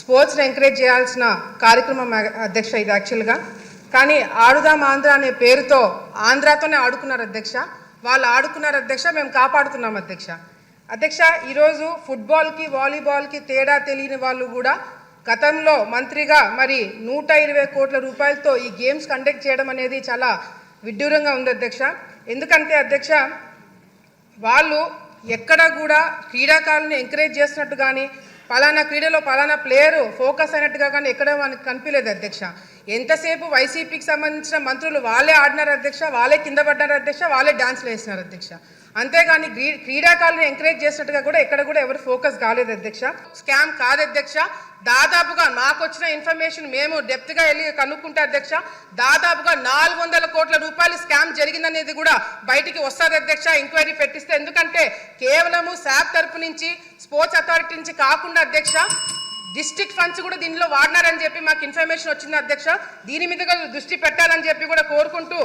స్పోర్ట్స్ని encourage చేయాల్సిన కార్యక్రమం అధ్యక్ష ఇది యాక్చువల్గా. కానీ ఆడుదాం ఆంధ్ర అనే పేరుతో ఆంధ్రాతోనే ఆడుకున్నారు అధ్యక్ష. వాళ్ళు ఆడుకున్నారు అధ్యక్ష మేము కాపాడుతున్నాం అధ్యక్ష. అధ్యక్ష ఈరోజు ఫుట్బాల్కి వాలీబాల్కి తేడా తెలియని వాళ్ళు కూడా గతంలో మంత్రిగా మరి నూట ఇరవై కోట్ల రూపాయలతో ఈ గేమ్స్ కండక్ట్ చేయడం అనేది చాలా విడ్డూరంగా ఉంది అధ్యక్ష. ఎందుకంటే అధ్యక్ష వాళ్ళు ఎక్కడ కూడా క్రీడాకారులను ఎంకరేజ్ చేస్తున్నట్టు కానీ పలానా క్రీడలో పలానా ప్లేయర్ ఫోకస్ అయినట్టుగా కానీ ఎక్కడ మనకు కనిపించలేదు అధ్యక్ష. ఎంతసేపు వైసీపీకి సంబంధించిన మంత్రులు వాళ్ళే ఆడినారు అధ్యక్ష వాళ్ళే కింద పడ్డారు అధ్యక్ష వాళ్ళే డాన్స్లు వేసినారు అధ్యక్ష. అంతేగాని క్రీ క్రీడాకారులను ఎంకరేజ్ చేసినట్టుగా కూడా ఎక్కడ కూడా ఎవరు ఫోకస్ కాలేదు అధ్యక్ష. స్కామ్ కాదు అధ్యక్ష. దాదాపుగా నాకు వచ్చిన ఇన్ఫర్మేషన్ మేము డెప్త్గా వెళ్ళి కనుక్కుంటే అధ్యక్ష దాదాపుగా నాలుగు వందల కోట్ల రూపాయలు స్కామ్ జరిగిందనేది కూడా బయటికి వస్తుంది అధ్యక్ష ఎంక్వైరీ పెట్టిస్తే. ఎందుకంటే కేవలము శాప్ తరపు నుంచి స్పోర్ట్స్ అథారిటీ నుంచి కాకుండా అధ్యక్ష డిస్ట్రిక్ట్ ఫండ్స్ కూడా దీనిలో వాడినారని చెప్పి మాకు ఇన్ఫర్మేషన్ వచ్చింది అధ్యక్ష. దీని మీద కూడా దృష్టి పెట్టాలని చెప్పి కూడా కోరుకుంటూ